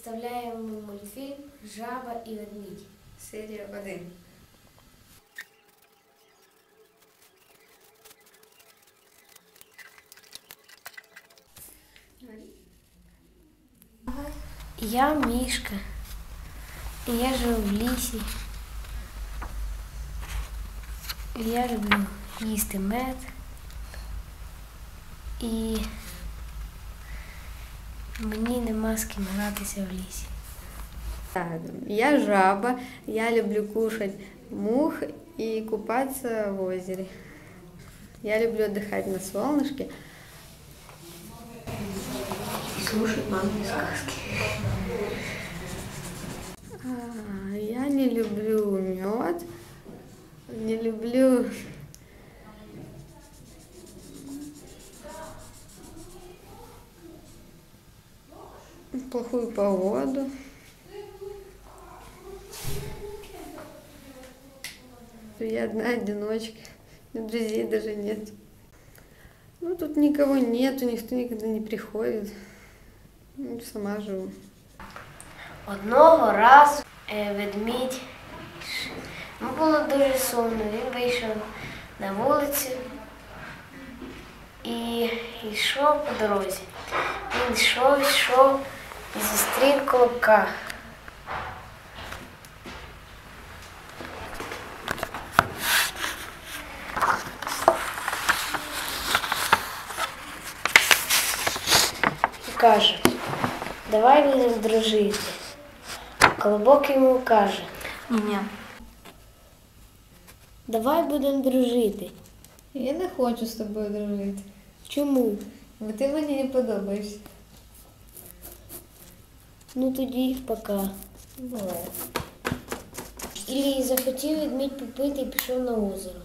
представляємо мультфільм Жаба і ведмідь. Серія 1. Я мішка. І я живу в лісі. І я люблю їсти мед. І мені нема з ким гратися в лісі. Я жаба, я люблю кушать мух и купаться в озере. Я люблю отдыхать на солнышке. Слушать мамины сказки. А, Я не люблю мед, не люблю плохую погоду. Я одна одиночка, друзей даже нет. Ну, тут никого нету, никто никогда не приходит. Ну, сама живу. Одного разу е, ведмідь йому було дуже сумно. Він вийшов на вулицю і йшов по дорозі. Він йшов, йшов і Зустрів колобка. І каже, давай будемо дружити. Колобок йому каже, Ні-ні. давай будемо дружити. Я не хочу з тобою дружити, Чому? бо ти мені не подобаєшся. Ну тоді пока. Буває. І захотів відмідь попити і пішов на озеро.